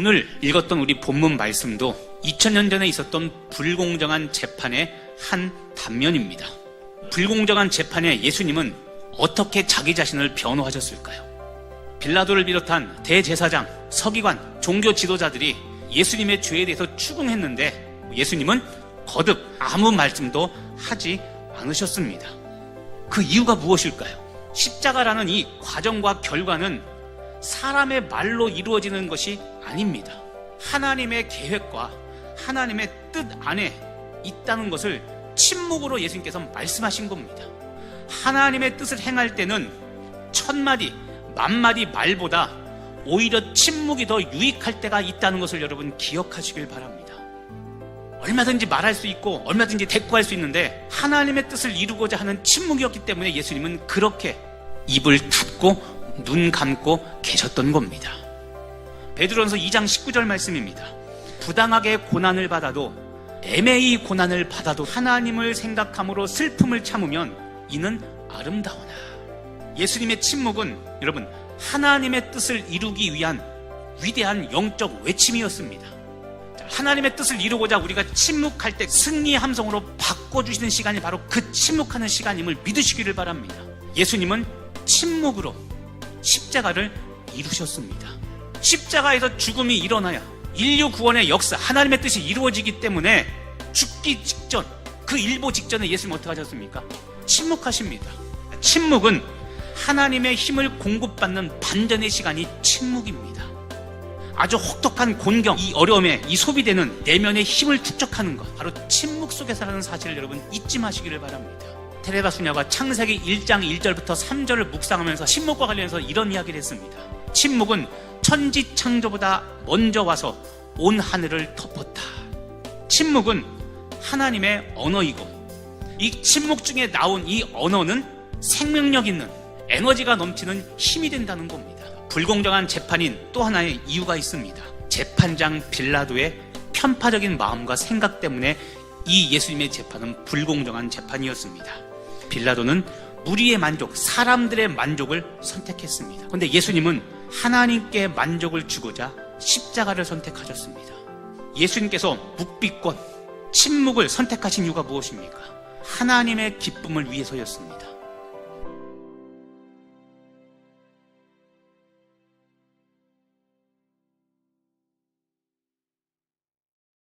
오늘 읽었던 우리 본문 말씀도 2000년 전에 있었던 불공정한 재판의 한 단면입니다. 불공정한 재판에 예수님은 어떻게 자기 자신을 변호하셨을까요? 빌라도를 비롯한 대제사장, 서기관, 종교 지도자들이 예수님의 죄에 대해서 추궁했는데 예수님은 거듭 아무 말씀도 하지 않으셨습니다. 그 이유가 무엇일까요? 십자가라는 이 과정과 결과는 사람의 말로 이루어지는 것이 아닙니다. 하나님의 계획과 하나님의 뜻 안에 있다는 것을 침묵으로 예수님께서 말씀하신 겁니다. 하나님의 뜻을 행할 때는 천마디, 만마디 말보다 오히려 침묵이 더 유익할 때가 있다는 것을 여러분 기억하시길 바랍니다. 얼마든지 말할 수 있고 얼마든지 대꾸할 수 있는데 하나님의 뜻을 이루고자 하는 침묵이었기 때문에 예수님은 그렇게 입을 닫고 눈 감고 계셨던 겁니다. 베드로전서 2장 19절 말씀입니다. 부당하게 고난을 받아도 애매히 고난을 받아도 하나님을 생각함으로 슬픔을 참으면 이는 아름다우나. 예수님의 침묵은 여러분 하나님의 뜻을 이루기 위한 위대한 영적 외침이었습니다. 자, 하나님의 뜻을 이루고자 우리가 침묵할 때 승리의 함성으로 바꿔주시는 시간이 바로 그 침묵하는 시간임을 믿으시기를 바랍니다. 예수님은 침묵으로 십자가를 이루셨습니다. 십자가에서 죽음이 일어나야 인류 구원의 역사, 하나님의 뜻이 이루어지기 때문에 죽기 직전, 그 일보 직전에 예수님 어떻게 하셨습니까? 침묵하십니다. 침묵은 하나님의 힘을 공급받는 반전의 시간이 침묵입니다. 아주 혹독한 곤경, 이 어려움에 이 소비되는 내면의 힘을 축적하는 것, 바로 침묵 속에서라는 사실을 여러분 잊지 마시기를 바랍니다. 테레바 수녀가 창세기 1장 1절부터 3절을 묵상하면서 침묵과 관련해서 이런 이야기를 했습니다. 침묵은 천지 창조보다 먼저 와서 온 하늘을 덮었다. 침묵은 하나님의 언어이고 이 침묵 중에 나온 이 언어는 생명력 있는 에너지가 넘치는 힘이 된다는 겁니다. 불공정한 재판인 또 하나의 이유가 있습니다. 재판장 빌라도의 편파적인 마음과 생각 때문에 이 예수님의 재판은 불공정한 재판이었습니다. 빌라도는 무리의 만족, 사람들의 만족을 선택했습니다. 그런데 예수님은 하나님께 만족을 주고자 십자가를 선택하셨습니다. 예수님께서 묵비권, 침묵을 선택하신 이유가 무엇입니까? 하나님의 기쁨을 위해서였습니다.